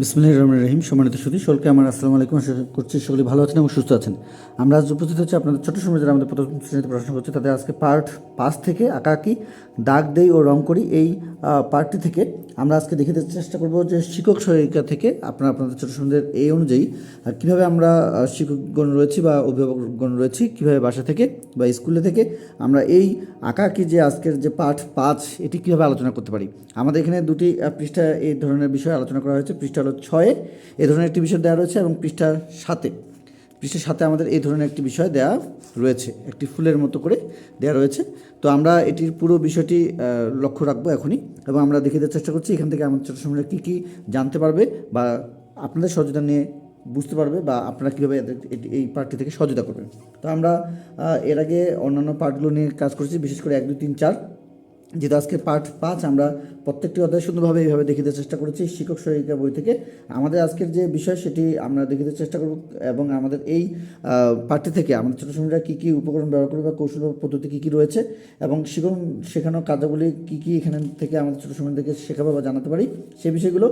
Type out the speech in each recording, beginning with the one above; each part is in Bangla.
বিসমুল্লাহ রহমান রহিম, সম্মানিত সুদী সকলকে আমার আসসালামু আলাইকুম। আশা করছি সকলে ভালো আছেন এবং সুস্থ আছেন। আমরা আজ উপস্থিত হচ্ছে আপনাদের ছোটো সময় যারা আমাদের প্রথম শ্রেণীতে পড়াশোনা করছে, তাদের আজকে পার্ট পাঁচ থেকে আঁকাআঁকি, দাগ দেই ও রং করি এই পার্টটি থেকে আমরা আজকে দেখে দিতে চেষ্টা করব যে শিক্ষক সহায়িকা থেকে আপনারা আপনাদের ছোটো সময়ের এই অনুযায়ী কীভাবে আমরা শিক্ষকগণ রয়েছি বা অভিভাবকগণ রয়েছি, কীভাবে বাসা থেকে বা স্কুলে থেকে আমরা এই আঁকাআঁকি যে আজকের যে পার্ট পাঁচ, এটি কীভাবে আলোচনা করতে পারি। আমাদের এখানে দুটি পৃষ্ঠা এই ধরনের বিষয়ে আলোচনা করা হয়েছে। পৃষ্ঠা হলো ছয়ে এ ধরনের একটি বিষয় দেওয়া রয়েছে এবং পৃষ্ঠা সাথে পৃষ্ঠার সাথে আমাদের এই ধরনের একটি বিষয় দেওয়া রয়েছে, একটি ফুলের মতো করে দেওয়া রয়েছে। তো আমরা এটির পুরো বিষয়টি লক্ষ্য রাখব এখনই এবং আমরা দেখে দেওয়ার চেষ্টা করছি এখান থেকে আমাদের ছোটো সময় কী কী জানতে পারবে বা আপনাদের সচেতন নিয়ে বুঝতে পারবে বা আপনারা কীভাবে এই পার্টটি থেকে সহযোগিতা করবেন। তো আমরা এর আগে অন্যান্য পার্টগুলো নিয়ে কাজ করেছি, বিশেষ করে এক, দুই, তিন, চার। যেহেতু আজকে পার্ট পাঁচ, আমরা প্রত্যেকটি অধ্যায় সুন্দরভাবে এইভাবে দেখিতে চেষ্টা করেছি শিক্ষক সহায়িকা বই থেকে। আমাদের আজকের যে বিষয় সেটি আমরা দেখিতে চেষ্টা করব এবং আমাদের এই পাঠটি থেকে আমাদের ছোটো সময়রা কী কী উপকরণ ব্যবহার করবে বা কৌশল পদ্ধতি কী কী রয়েছে এবং শিক্ষণ শেখানোর কার্যাবলী কী কী এখানে থেকে আমাদের ছোটো থেকে শেখাবো বা জানাতে পারি। সেই বিষয়গুলো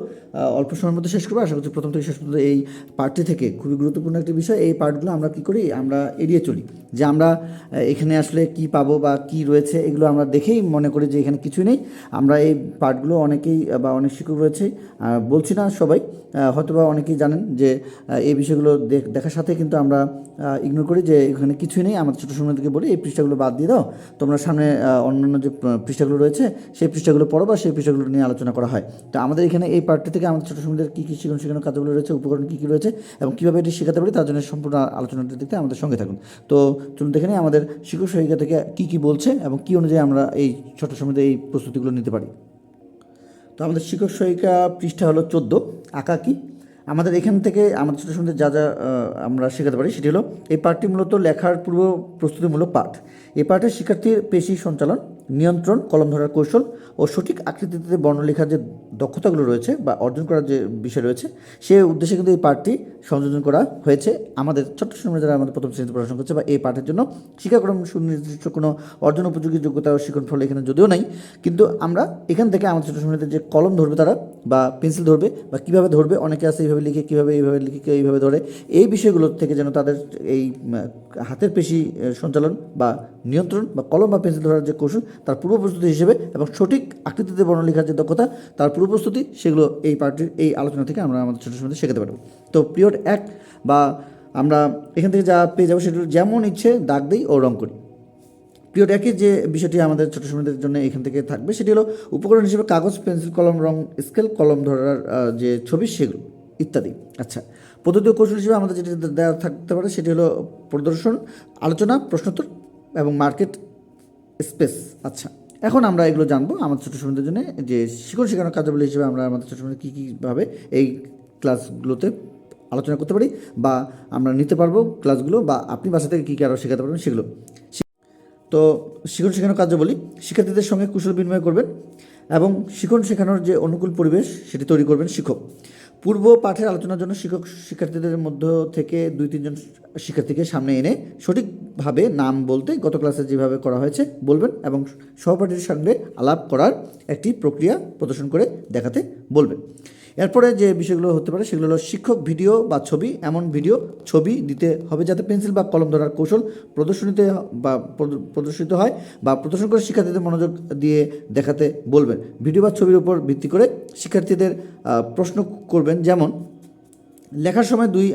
অল্প সময়ের মধ্যে শেষ করব। আশা করছি প্রথম থেকে শেষ পর্যন্ত এই পার্টটি থেকে খুবই গুরুত্বপূর্ণ একটি বিষয়। এই পার্টগুলো আমরা কী করি? আমরা এড়িয়ে চলি। যে আমরা এখানে আসলে কি পাবো বা কি রয়েছে এগুলো আমরা দেখেই মনে করি যে এখানে কিছুই নেই। আমরা এই পার্টগুলো অনেকেই বা অনেক শিক্ষক রয়েছে বলছি না সবাই হয়তোবা অনেকেই জানেন যে এই বিষয়গুলো দেখ- দেখার সাথে কিন্তু আমরা ইগনোর করি যে এখানে কিছুই নেই। আমাদের ছোটো সময় থেকে বলি, এই পৃষ্ঠাগুলো বাদ দিয়ে দাও। তোমরা সামনে অন্যান্য যে পৃষ্ঠাগুলো রয়েছে, সেই পৃষ্ঠাগুলো পড়ো বা সেই পৃষ্ঠাগুলো নিয়ে আলোচনা করা হয়। তো আমাদের এখানে এই পার্টটি থেকে আমাদের ছোটো সময়দের কী কী শিক্ষণ শেখানোর কাজগুলো রয়েছে, উপকরণ কী কী রয়েছে, এবং কীভাবে এটি শেখাতে পারি, তার জন্য সম্পূর্ণ আলোচনাটি দেখতে আমাদের সঙ্গে থাকুন। তো চলুন দেখে নিই আমাদের শিক্ষক সহায়িকা থেকে কী কী বলছে, এবং কী অনুযায়ী আমরা এই ছোট সময়তে এই প্রস্তুতিগুলো নিতে পারি। তো আমাদের শিক্ষক সহায়িকা পৃষ্ঠা হলো চোদ্দ আঁকাকি আমাদের এখান থেকে আমাদের ছোটো সন্ধ্যে যা যা আমরা শেখাতে পারি সেটি হলো, এই পাঠটি মূলত লেখার পূর্ব প্রস্তুতিমূলক পাঠ। এই পাঠে শিক্ষার্থীর পেশি সঞ্চালন নিয়ন্ত্রণ, কলম ধরার কৌশল ও সঠিক আকৃতিতে বর্ণলেখার যে দক্ষতাগুলো রয়েছে বা অর্জন করার যে বিষয় রয়েছে, সে উদ্দেশ্যে কিন্তু এই পাঠটি সংযোজন করা হয়েছে। আমাদের ছোট্ট সময় যারা আমাদের প্রথম শ্রেণীতে পড়াশোনা করছে বা এই পাঠের জন্য শিক্ষাক্রম সুনির্দিষ্ট কোনো অর্জন উপযোগী যোগ্যতা ও শিক্ষণ ফল এখানে যদিও নাই, কিন্তু আমরা এখান থেকে আমাদের ছোটো সময়তে যে কলম ধরবে তারা বা পেন্সিল ধরবে বা কীভাবে ধরবে, অনেকে আছে এইভাবে লিখে, কীভাবে এইভাবে লিখে কেউ এইভাবে ধরে, এই বিষয়গুলো থেকে যেন তাদের এই হাতের পেশি সঞ্চালন বা নিয়ন্ত্রণ বা কলম বা পেন্সিল ধরার যে কৌশল তার পূর্ব প্রস্তুতি হিসেবে এবং সঠিক আকৃতিতে বর্ণলেখার যে দক্ষতা, তার পূর্ব প্রস্তুতি, সেগুলো এই পার্টির এই আলোচনা থেকে আমরা আমাদের ছোটো সময় শেখাতে পারব। তো পিরিয়ড এক বা আমরা এখান থেকে যা পেয়ে যাব সেগুলো যেমন ইচ্ছে, দাগ দিই ও রং করি। পিরিয়ড একই যে বিষয়টি আমাদের ছোটো সময়দের জন্য এখান থেকে থাকবে, সেটি হলো উপকরণ হিসেবে কাগজ, পেন্সিল, কলম, রং, স্কেল, কলম ধরার যে ছবি, সেগুলো ইত্যাদি। আচ্ছা পদ্ধতি ও কৌশল হিসেবে আমাদের যেটি দেওয়া থাকতে পারে, সেটি হলো প্রদর্শন, আলোচনা, প্রশ্নোত্তর এবং মার্কেট স্পেস আচ্ছা। এখন আমরা এগুলো জানব আমাদের ছোটো সময়দের জন্য, যে শিক্ষণ শেখানোর কার্যাবলী হিসেবে আমরা আমাদের ছোটো সময় কী কীভাবে এই ক্লাসগুলোতে আলোচনা করতে পারি, বা আমরা নিতে পারব ক্লাসগুলো, বা আপনি বাসা থেকে কী কী আরও শেখাতে পারবেন সেগুলো। তো শিক্ষণ শেখানোর কার্য বলি শিক্ষার্থীদের সঙ্গে কুশল বিনিময় করবেন এবং শিক্ষণ শেখানোর যে অনুকূল পরিবেশ সেটি তৈরি করবেন শিক্ষক। পূর্ব পাঠের আলোচনার জন্য শিক্ষক শিক্ষার্থীদের মধ্য থেকে দুই, তিনজন শিক্ষার্থীকে সামনে এনে সঠিকভাবে নাম বলতে গত ক্লাসে যেভাবে করা হয়েছে বলবেন এবং সহপাঠীর সঙ্গে আলাপ করার একটি প্রক্রিয়া প্রদর্শন করে দেখাতে বলবেন। এরপরে যে বিষয়গুলো হতে পারে সেগুলো হলো শিক্ষক ভিডিও বা ছবি, এমন ভিডিও ছবি দিতে হবে যাতে পেন্সিল বা কলম ধরার কৌশল প্রদর্শনীতে বা প্রদ- প্রদর্শিত হয় বা প্রদর্শন করে শিক্ষার্থীদের মনোযোগ দিয়ে দেখাতে বলবেন। ভিডিও বা ছবির উপর ভিত্তি করে শিক্ষার্থীদের প্রশ্ন করবেন। যেমন, লেখার সময় দুই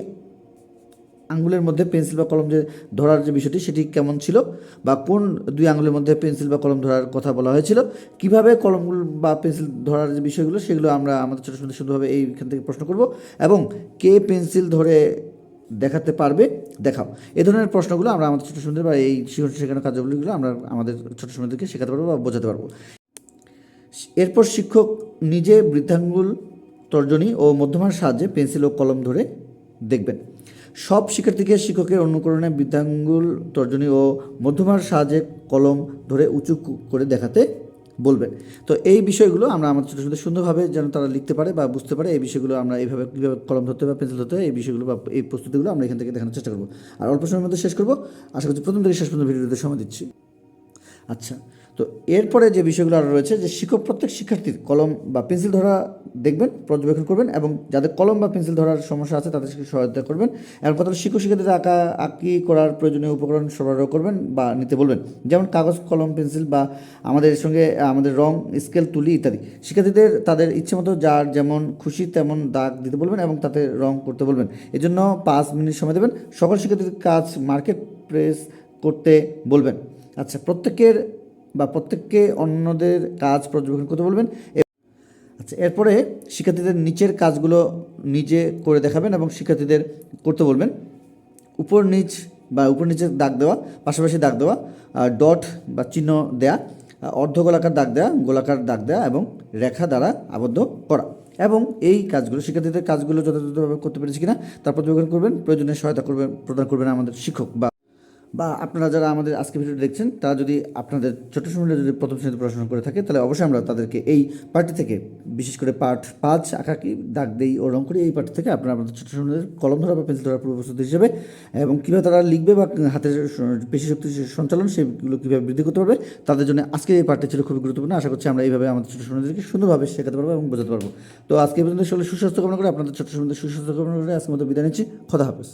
আঙ্গুলের মধ্যে পেন্সিল বা কলম যে ধরার যে বিষয়টি, সেটি কেমন ছিল? বা কোন দুই আঙ্গুলের মধ্যে পেন্সিল বা কলম ধরার কথা বলা হয়েছিল? কীভাবে কলমগুলো বা পেন্সিল ধরার যে বিষয়গুলো, সেগুলো আমরা আমাদের ছোটো ছোটো সুন্দরভাবে এইখান থেকে প্রশ্ন করব। এবং কে পেন্সিল ধরে দেখাতে পারবে? দেখাও। এ ধরনের প্রশ্নগুলো আমরা আমাদের ছোটো সুন্দর বা এই শিক্ষণ শেখানোর কার্যগুলিগুলো আমরা আমাদের ছোটো সময়দেরকে শেখাতে পারব বা বোঝাতে পারব। এরপর শিক্ষক নিজে বৃদ্ধাঙ্গুল, তর্জনী ও মধ্যমার সাহায্যে পেন্সিল ও কলম ধরে দেখবেন। সব শিক্ষার্থীকে শিক্ষকের অনুকরণে বৃদ্ধাঙ্গুল, তর্জনী ও মধ্যমার সাহায্যে কলম ধরে উঁচু করে দেখাতে বলবেন তো এই বিষয়গুলো আমরা আমাদের ছোটো ছোটো সুন্দরভাবে যেন তারা লিখতে পারে বা বুঝতে পারে, এই বিষয়গুলো আমরা এইভাবে কীভাবে কলম ধরতে বা পেন্সিল ধরতে এই বিষয়গুলো বা এই প্রস্তুতিগুলো আমরা এখান থেকে দেখানোর চেষ্টা করব। আর অল্প সময়ের মধ্যে শেষ করব। আশা করছি প্রথম থেকে শেষ পর্যন্ত ভিডিওতে সময় দিচ্ছি। আচ্ছা তো এরপরে যে বিষয়গুলো আরও রয়েছে, যে শিক্ষক প্রত্যেক শিক্ষার্থীর কলম বা পেন্সিল ধরা দেখবেন, পর্যবেক্ষণ করবেন এবং যাদের কলম বা পেন্সিল ধরার সমস্যা আছে তাদেরকে সহায়তা করবেন এবং কথা শিক্ষক শিক্ষার্থীদের আঁকা, আঁকি করার প্রয়োজনীয় উপকরণ সরবরাহ করবেন বা নিতে বলবেন। যেমন কাগজ, কলম, পেন্সিল বা আমাদের সঙ্গে, আমাদের রং, স্কেল, তুলি ইত্যাদি। শিক্ষার্থীদের তাদের ইচ্ছে মতো যার যেমন খুশি তেমন দাগ দিতে বলবেন এবং তাতে রং করতে বলবেন। এজন্য পাঁচ মিনিট সময় দেবেন। সকল শিক্ষার্থীদের কাজ মার্কেট প্রেস করতে বলবেন। আচ্ছা প্রত্যেকের বা প্রত্যেককে অন্যদের কাজ পর্যবেক্ষণ করতে বলবেন। আচ্ছা এরপরে শিক্ষার্থীদের নিচের কাজগুলো নিজে করে দেখাবেন এবং শিক্ষার্থীদের করতে বলবেন। উপর নিচ বা উপর নিচে দাগ দেওয়া, পাশাপাশি দাগ দেওয়া ডট বা চিহ্ন দেয়া অর্ধ গোলাকার দাগ দেওয়া গোলাকার দাগ দেওয়া এবং রেখা দ্বারা আবদ্ধ করা। এবং এই কাজগুলো, শিক্ষার্থীদের কাজগুলো যথাযথভাবে করতে পেরেছি কিনা তার পর্যবেক্ষণ করবেন। প্রয়োজনীয় সহায়তা করবেন, প্রদান করবেন আমাদের শিক্ষক বা বা আপনারা যারা আমাদের আজকে ভিডিওটি দেখছেন, তারা যদি আপনাদের ছোট সময় যদি প্রথম শ্রেণীতে পড়াশোনা করে থাকে, তাহলে অবশ্যই আমরা তাদেরকে এই পার্টি থেকে, বিশেষ করে পার্ট পাঁচ আঁকাকি দাগ দেই, ও রং করি, এই পার্টি থেকে আপনারা আপনাদের ছোট সময়ের কলম ধরা বা পেন্সিল ধরার পূর্বপ্রস্তুতি হিসেবে, এবং কীভাবে তারা লিখবে বা হাতের পেশি শক্তি সঞ্চালন, সেগুলো কীভাবে বৃদ্ধি করতে পারবে, তাদের জন্য আজকে এই পার্টটি ছিল খুবই গুরুত্বপূর্ণ। আশা করছি আমরা এইভাবে আমাদের ছোট সময়দেরকে সুন্দরভাবে শেখাতে পারব এবং বোঝাতে পারব। তো আজকে পর্যন্ত সুস্বাস্থ্য কামনা করে, আপনাদের ছোট সময়দের সুস্বাস্থ্য কামনা করে আজকের মতো বিদায় নিচ্ছি। খোদা হাফেজ।